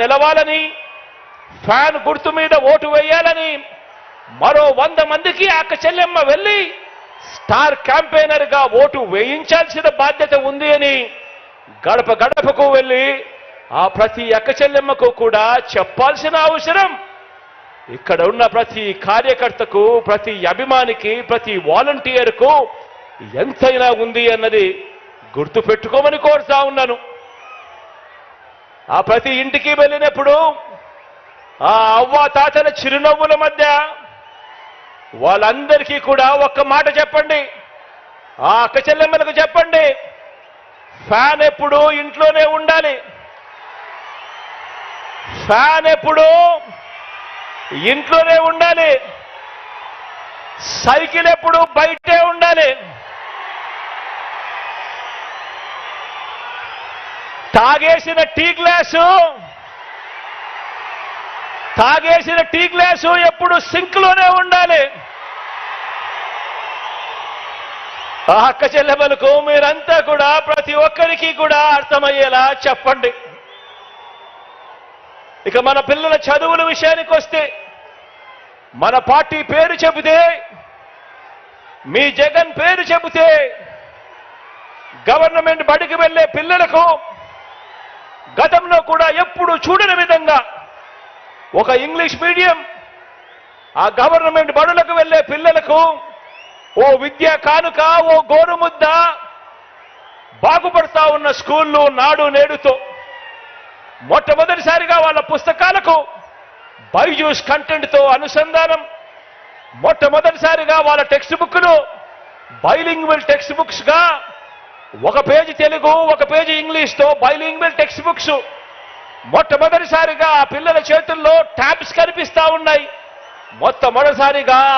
నిలవాలని ఫ్యాన్ గుర్తు మీద ఓటు వేయాలని మరో వంద మందికి అక్క చెల్లెమ్మ వెళ్ళి స్టార్ క్యాంపెయినర్గా ఓటు వేయించాల్సిన బాధ్యత ఉంది అని గడప గడపకు వెళ్ళి ఆ ప్రతి అక్క చెల్లెమ్మకు కూడా చెప్పాల్సిన అవసరం. ఇక్కడ ఉన్న ప్రతి కార్యకర్తకు ప్రతి అభిమానికి ప్రతి వాలంటీర్కు ఎంతైనా ఉంది అన్నది గుర్తు పెట్టుకోమని కోరుతా ఉన్నాను. ఆ ప్రతి ఇంటికి వెళ్ళినప్పుడు ఆ అవ్వ తాతల చిరునవ్వుల మధ్య వాళ్ళందరికీ కూడా ఒక్క మాట చెప్పండి. ఆ అక్క చెల్లెమ్మలకు చెప్పండి. ఫ్యాన్ ఎప్పుడు ఇంట్లోనే ఉండాలి. ఫ్యాన్ ఎప్పుడు ఇంట్లోనే ఉండాలి. సైకిల్ ఎప్పుడు బయటే ఉండాలి. తాగేసిన టీ గ్లాసు. తాగేసిన టీ గ్లాసు ఎప్పుడు సింక్లోనే ఉండాలి. ఆ అక్క చెల్లెమలకు మీరంతా కూడా ప్రతి ఒక్కరికి కూడా అర్థమయ్యేలా చెప్పండి. ఇక మన పిల్లల చదువుల విషయానికి వస్తే మన పార్టీ పేరు చెబితే మీ జగన్ పేరు చెబితే గవర్నమెంట్ బడికి వెళ్ళే పిల్లలకు గతంలో కూడా ఎప్పుడు చూడని విధంగా ఒక ఇంగ్లీష్ మీడియం ఆ గవర్నమెంట్ బడులకు వెళ్ళే పిల్లలకు ఓ విద్యా కానుక ఓ గోరుముద్ద బాగుపడతా ఉన్న స్కూళ్ళు నాడు నేడుతో మొట్టమొదటిసారిగా వాళ్ళ పుస్తకాలకు బైజూస్ కంటెంట్తో అనుసంధానం. మొట్టమొదటిసారిగా వాళ్ళ టెక్స్ట్ బుక్లు బైలింగ్వల్ టెక్స్ట్ బుక్స్గా ఒక పేజీ తెలుగు ఒక పేజీ ఇంగ్లీష్తో బైలింగ్వల్ టెక్స్ట్ బుక్స్ మొట్టమొదటిసారిగా ఆ పిల్లల చేతుల్లో ట్యాబ్స్ కనిపిస్తా ఉన్నాయి. మొట్టమొదటిసారిగా